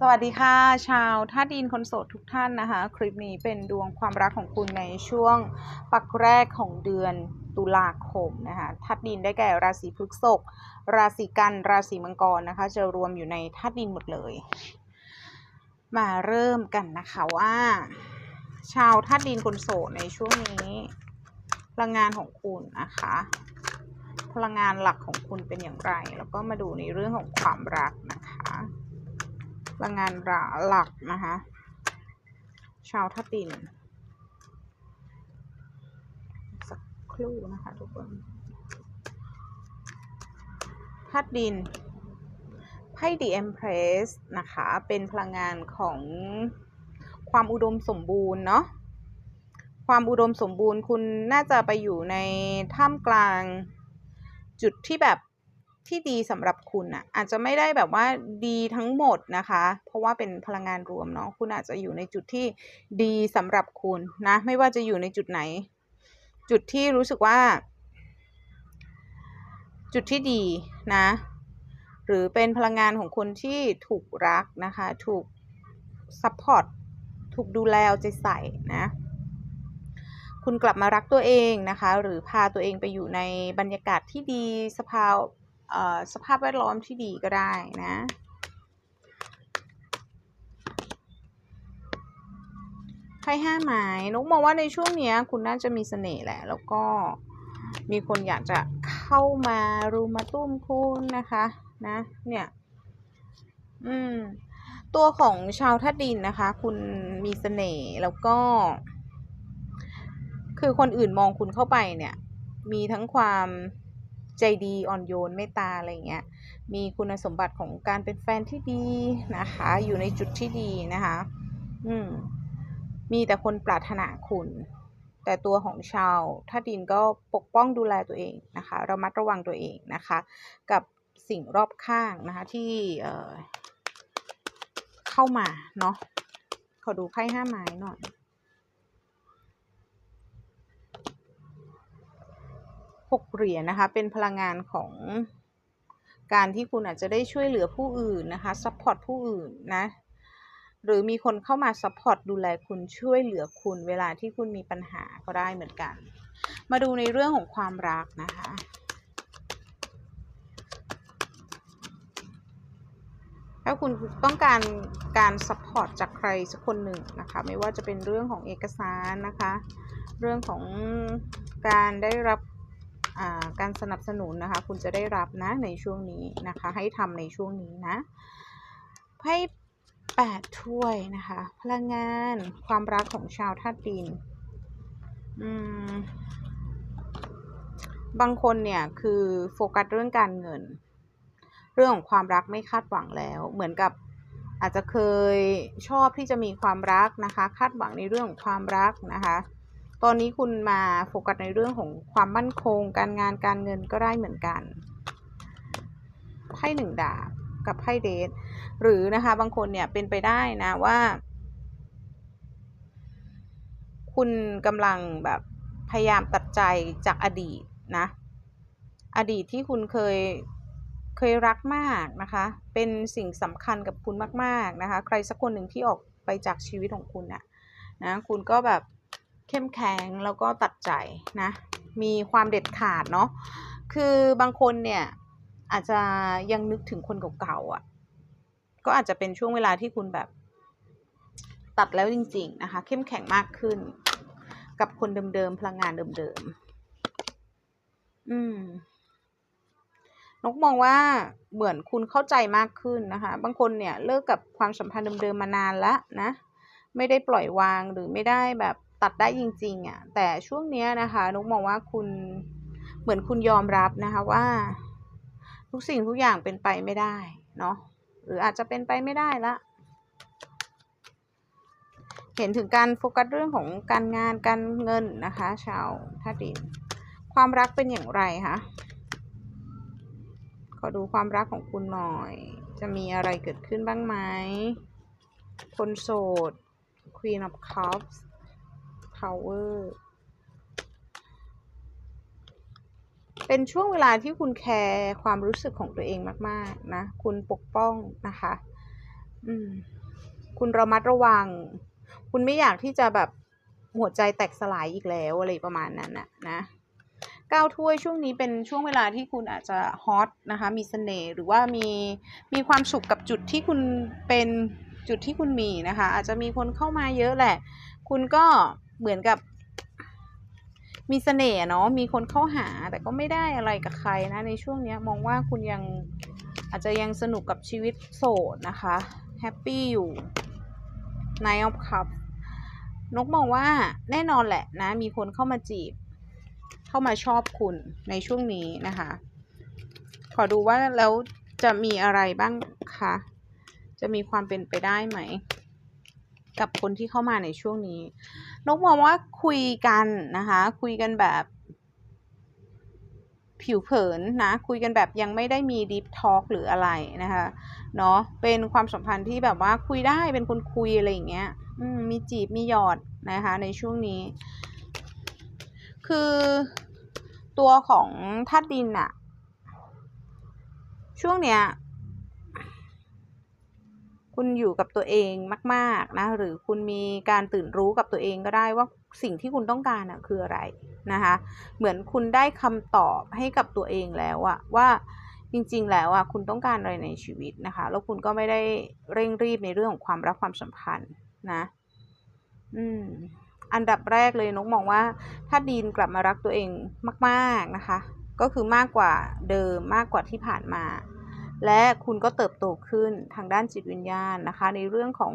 สวัสดีค่ะ ชาวท่าดินคนโสดทุกท่านนะคะ คลิปนี้เป็นดวงความรักของคุณในช่วงปักแรกของเดือนตุลาคมนะคะธาตุดินได้แก่ราศีพฤษภราศีกัน ราศีมังกรนะคะ จะรวมอยู่ในธาตุดินหมดเลย มาเริ่มกันนะคะว่า ชาวธาตุดินคนโสดในช่วงนี้พลังงานของคุณนะคะ พลังงานหลักของคุณเป็นอย่างไร แล้วก็มาดูในเรื่องของความรักนะ พลังงานหลักนะคะ ชาวทับดิน สักครู่นะคะทุกคนทัดดินไพ่ดีเอ็มเพรสนะคะ เป็นพลังงานของความอุดมสมบูรณ์เนาะความอุดมสมบูรณ์คุณน่าจะไปอยู่ในท่ามกลางจุดที่แบบ ที่ดีสำหรับคุณอะอาจจะไม่ได้แบบว่าดีทั้งหมดนะคะ เพราะว่าเป็นพลังงานรวมเนาะคุณอาจจะอยู่ในจุดที่ดีสำหรับคุณนะ ไม่ว่าจะอยู่ในจุดไหน จุดที่รู้สึกว่า จุดที่ดีนะ หรือเป็นพลังงานของคนที่ถูกรักนะคะ ถูกซัพพอร์ตถูกดูแลใจใส่นะคุณกลับมารักตัวเองนะคะ หรือพาตัวเองไปอยู่ในบรรยากาศที่ดีสภาว สภาพแวดล้อมที่ดีก็ได้นะ ไพ่ห้าไม้นุกมองว่าในช่วงนี้คุณน่าจะมีเสน่ห์แหละ แล้วก็มีคนอยากจะเข้ามารูมมาตุ้มคุณนะคะนะเนี่ยอืมตัวของชาวทัดดินนะคะ คุณมีเสน่ห์แล้วก็ คือคนอื่นมองคุณเข้าไปเนี่ย มีทั้งความ ใจดีอ่อนโยนเมตตาอะไรเงี้ย มีคุณสมบัติของการเป็นแฟนที่ดีนะคะ อยู่ในจุดที่ดีนะคะ อืม มีแต่คนปรารถนาคุณ แต่ตัวของชาวถ้าดินก็ปกป้องดูแลตัวเองนะคะระมัดระวังตัวเองนะคะ กับสิ่งรอบข้างนะคะที่เเข้ามาเนาะขอดูไพ่ห้าไม้หน่อย หกเหรียญนะคะ เป็นพลังงานของการที่คุณอาจจะได้ช่วยเหลือผู้อื่นนะคะซัพพอร์ตผู้อื่นนะ หรือมีคนเข้ามาซัพพอร์ตดูแลคุณช่วยเหลือคุณเวลาที่คุณมีปัญหาก็ได้เหมือนกัน มาดูในเรื่องของความรักนะคะถ้าคุณต้องการการซัพพอร์ตจากใครสักคนหนึ่งนะคะ ไม่ว่าจะเป็นเรื่องของเอกสารนะคะ เรื่องของการได้รับ การสนับสนุนนะคะ คุณจะได้รับนะในช่วงนี้นะคะ ให้ทำในช่วงนี้นะให้แปดถ้วยนะคะ พลังงานความรักของชาวธาตุดินอืมบางคนเนี่ยคือโฟกัสเรื่องการเงิน เรื่องของความรักไม่คาดหวังแล้ว เหมือนกับอาจจะเคยชอบที่จะมีความรักนะคะ คาดหวังในเรื่องของความรักนะคะ ตอนนี้คุณมาโฟกัสในเรื่องของความมั่นคง การงานการเงินก็ได้เหมือนกันไพ่หนึ่งดาบกับไพ่เดทหรือนะคะ บางคนเนี่ยเป็นไปได้นะว่า คุณกำลังแบบพยายามตัดใจจากอดีตนะ อดีตที่คุณเคยเคยรักมากนะคะ เป็นสิ่งสำคัญกับคุณมาก ๆนะคะ ใครสักคนหนึ่งที่ออกไปจากชีวิตของคุณนะนะ คุณก็แบบ เข้มแข็งแล้วก็ตัดใจนะ มีความเด็ดขาดเนาะคือบางคนเนี่ยอาจจะยังนึกถึงคนเก่าๆอะ่ะ ก็อาจจะเป็นช่วงเวลาที่คุณแบบ ตัดแล้วจริง ๆ นะคะ เข้มแข็งมากขึ้น กับคนเดิมๆพลังงานเดิมๆอืมนกมองว่าเหมือนคุณเข้าใจมากขึ้นนะคะ บางคนเนี่ยเลิกกับความสัมพันธ์เดิมๆมานานแล้วนะ ไม่ได้ปล่อยวางหรือไม่ได้แบบ ตัดได้จริงๆอะแต่ช่วงนี้นะคะนุกมองว่าคุณเหมือนคุณยอมรับนะคะว่า ทุกสิ่งทุกอย่างเป็นไปไม่ได้เนาะหรืออาจจะเป็นไปไม่ได้ละเห็นถึงการโฟกัสเรื่องของการงานการเงินนะคะ ชาวท่าดิน ความรักเป็นอย่างไรคะขอดูความรักของคุณหน่อย จะมีอะไรเกิดขึ้นบ้างไหมคนโสด Queen of Cups power เป็นช่วงเวลาที่คุณแคร์ความรู้สึกของตัวเองมาก ๆ นะ คุณปกป้องนะคะ อืม คุณระมัดระวัง คุณไม่อยากที่จะแบบหัวใจแตกสลายอีกแล้วอะไรประมาณนั้นน่ะนะก้าวถ้วยช่วงนี้เป็นช่วงเวลาที่คุณอาจจะฮอตนะคะ มีเสน่ห์หรือว่ามีมีความสุขกับจุดที่คุณเป็นจุดที่คุณมีนะคะ อาจจะมีคนเข้ามาเยอะแหละ คุณก็ เหมือนกับมีเสน่ห์เนาะมีคนเข้าหาแต่ก็ไม่ได้อะไรกับใครนะในช่วงนี้มองว่าคุณยังอาจจะยังสนุกกับชีวิตโสดนะคะแฮปปี้อยู่ Nine of Cups นกมองว่าแน่นอนแหละนะ มีคนเข้ามาจีบ เข้ามาชอบคุณในช่วงนี้นะคะ ขอดูว่าแล้วจะมีอะไรบ้างคะ จะมีความเป็นไปได้ไหม กับคนที่เข้ามาในช่วงนี้ นกมองว่าคุยกันนะคะ คุยกันแบบผิวเผินนะ คุยกันแบบยังไม่ได้มีดิฟทอ l k หรืออะไรนะคะเนาะเป็นความสัมพันธ์ที่แบบว่าคุยได้เป็นคนคุยอะไรอย่างเงี้ยมีจีบมีหยอดนะคะ ในช่วงนี้ คือตัวของธาตุดินอะช่วงเนี้ย คุณอยู่กับตัวเองมาก ๆ นะ หรือคุณมีการตื่นรู้กับตัวเองก็ได้ว่าสิ่งที่คุณต้องการอะคืออะไรนะคะ เหมือนคุณได้คำตอบให้กับตัวเองแล้วอะว่าจริง ๆ แล้วอะคุณต้องการอะไรในชีวิตนะคะ แล้วคุณก็ไม่ได้เร่งรีบในเรื่องของความรักความสัมพันธ์นะ อืม อันดับแรกเลยนกมองว่า ถ้าดีนกลับมารักตัวเองมาก ๆนะคะ ก็คือมากกว่าเดิมมากกว่าที่ผ่านมา และคุณก็เติบโตขึ้นทางด้านจิตวิญญาณนะคะ ในเรื่องของ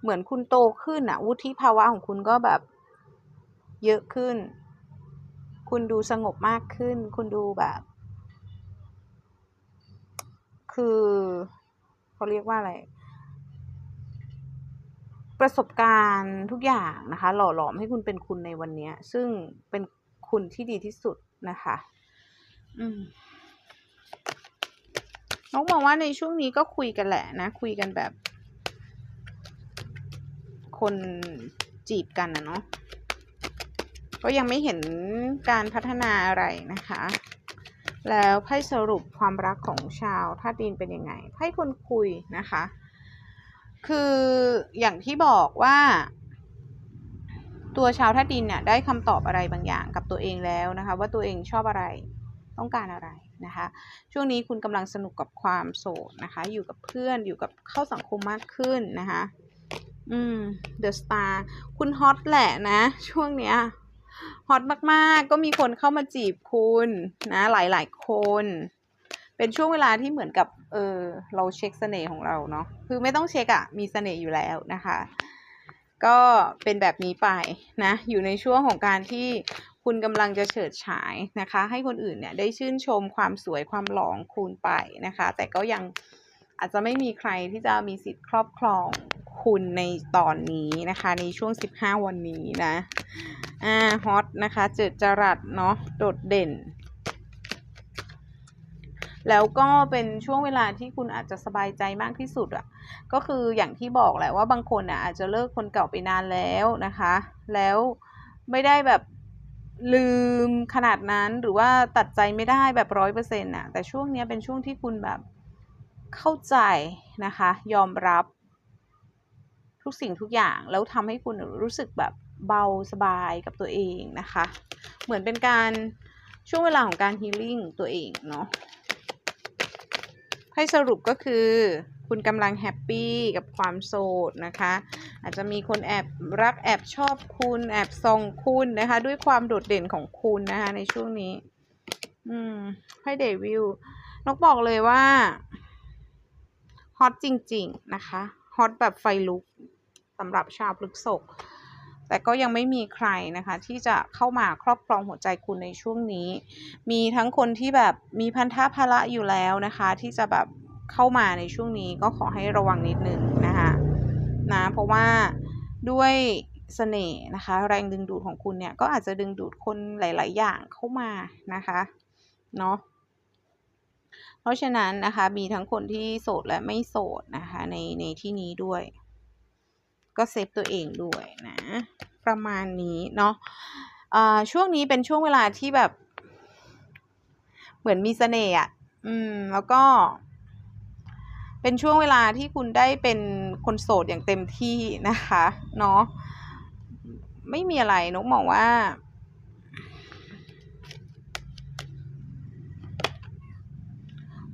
เหมือนคุณโตขึ้นอะวุฒิภาวะของคุณก็แบบเยอะขึ้น คุณดูสงบมากขึ้น คุณดูแบบ คือเขาเรียกว่าอะไร ประสบการณ์ทุกอย่างนะคะ หล่อหลอมให้คุณเป็นคุณในวันนี้ ซึ่งเป็นคุณที่ดีที่สุดนะคะ อืม น้องมองว่าในช่วงนี้ก็คุยกันแหละนะ คุยกันแบบ คนจีบกันนะเนาะก็ยังไม่เห็นการพัฒนาอะไรนะคะ แล้วไพ่สรุปความรักของชาวธาตุดินเป็นยังไงไพ่คนคุยนะคะ คืออย่างที่บอกว่าตัวชาวธาตุดินเนี่ยได้คำตอบอะไรบางอย่างกับตัวเองแล้วนะคะ ว่าตัวเองชอบอะไรต้องการอะไร นะคะ ช่วงนี้คุณกำลังสนุกกับความโสดนะคะ อยู่กับเพื่อนอยู่กับเข้าสังคมมากขึ้นนะคะอืม The Star คุณฮอตแหละนะ ช่วงเนี้ยฮอตมากๆ ก็มีคนเข้ามาจีบคุณนะ หลายๆคน เป็นช่วงเวลาที่เหมือนกับ เออเราเช็คเสน่ห์ของเราเนาะคือไม่ต้องเช็คอะมีเสน่ห์อยู่แล้วนะคะ ก็เป็นแบบนี้ไปนะ อยู่ในช่วงของการที่ คุณกำลังจะเฉิดฉายนะคะ ให้คนอื่นเนี่ยได้ชื่นชมความสวยความหล่อของคุณไปนะคะ แต่ก็ยังอาจจะไม่มีใครที่จะมีสิทธิ์ครอบครองคุณในตอนนี้นะคะ ในช่วง 15 วันนี้นะอ่าฮอตนะคะเจิดจรัสเนาะโดดเด่น แล้วก็เป็นช่วงเวลาที่คุณอาจจะสบายใจมากที่สุดอะ่ะก็คืออย่างที่บอกแหละว่าบางคนอะอาจจะเลิกคนเก่าไปนานแล้วนะคะ แล้วไม่ได้แบบ ลืมขนาดนั้นหรือว่าตัดใจไม่ได้แบบร้อยเปอร์เซ็นต์อะแต่ช่วงนี้เป็นช่วงที่คุณแบบเข้าใจนะคะ ยอมรับทุกสิ่งทุกอย่างแล้วทำให้คุณรู้สึกแบบเบาสบายกับตัวเองนะคะ เหมือนเป็นการช่วงเวลาของการฮีลิ่งตัวเองเนาะให้สรุปก็คือ คุณกำลังแฮปปี้กับความโสดนะคะ อาจจะมีคนแอบรักแอบชอบคุณแอบส่องคุณนะคะ ด้วยความโดดเด่นของคุณนะคะในช่วงนี้ อืมให้เดวิลนกบอกเลยว่าฮอตจริง ๆ นะคะฮอตแบบไฟลุกสำหรับชาวพฤกษกแต่ก็ยังไม่มีใครนะคะที่จะเข้ามาครอบครองหัวใจคุณในช่วงนี้ มีทั้งคนที่แบบมีพันธะภาระอยู่แล้วนะคะ ที่จะแบบเข้ามาในช่วงนี้ก็ขอให้ระวังนิดนึงนะคะ นะ เพราะว่าด้วยเสน่ห์นะคะ แรงดึงดูดของคุณเนี่ยก็อาจจะดึงดูดคนหลาย ๆ อย่างเข้ามานะคะเนาะเพราะฉะนั้นนะคะมีทั้งคนที่โสดและไม่โสดนะคะในในที่นี้ด้วย ก็เซฟตัวเองด้วยนะประมาณนี้เนาะะช่วงนี้เป็นช่วงเวลาที่แบบ เหมือนมีเสน่ห์อะอืมแล้วก็ เป็นช่วงเวลาที่คุณได้เป็นคนโสดอย่างเต็มที่นะคะเนาะไม่มีอะไรนกมองว่า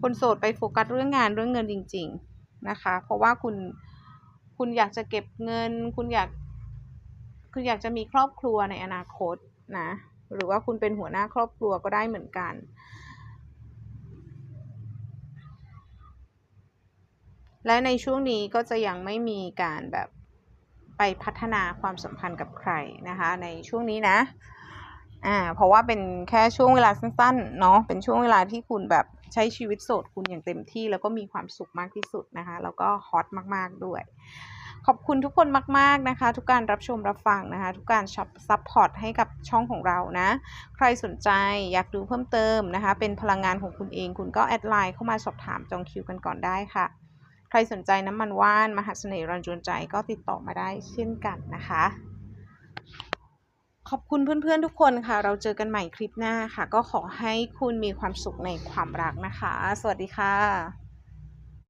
คนโสดไปโฟกัสเรื่องงานเรื่องเงินจริง ๆนะคะ เพราะว่าคุณคุณอยากจะเก็บเงิน คุณอยากคุณอยากจะมีครอบครัวในอนาคตนะ หรือว่าคุณเป็นหัวหน้าครอบครัวก็ได้เหมือนกัน และในช่วงนี้ก็จะยังไม่มีการแบบไปพัฒนาความสัมพันธ์กับใครนะคะ ในช่วงนี้นะอ่าเพราะว่าเป็นแค่ช่วงเวลาสั้นๆเนาะเป็นช่วงเวลาที่คุณแบบใช้ชีวิตโสดคุณอย่างเต็มที่ แล้วก็มีความสุขมากที่สุดนะคะ แล้วก็ฮอตมากๆด้วยขอบคุณทุกคนมาก ๆ นะคะ ทุกการรับชมรับฟังนะคะ ทุกการช็อปซัพพอร์ตให้กับช่องของเรานะ ใครสนใจอยากดูเพิ่มเติมนะคะ เป็นพลังงานของคุณเอง คุณก็แอดไลน์เข้ามาสอบถามจองคิวกันก่อนได้ค่ะ ใครสนใจน้ำมันว่าน มหาเสน่ห์รันจวนใจก็ติดต่อมาได้เช่นกันนะคะ ขอบคุณเพื่อนๆทุกคนค่ะ เราเจอกันใหม่คลิปหน้าค่ะ ก็ขอให้คุณมีความสุขในความรักนะคะ สวัสดีค่ะ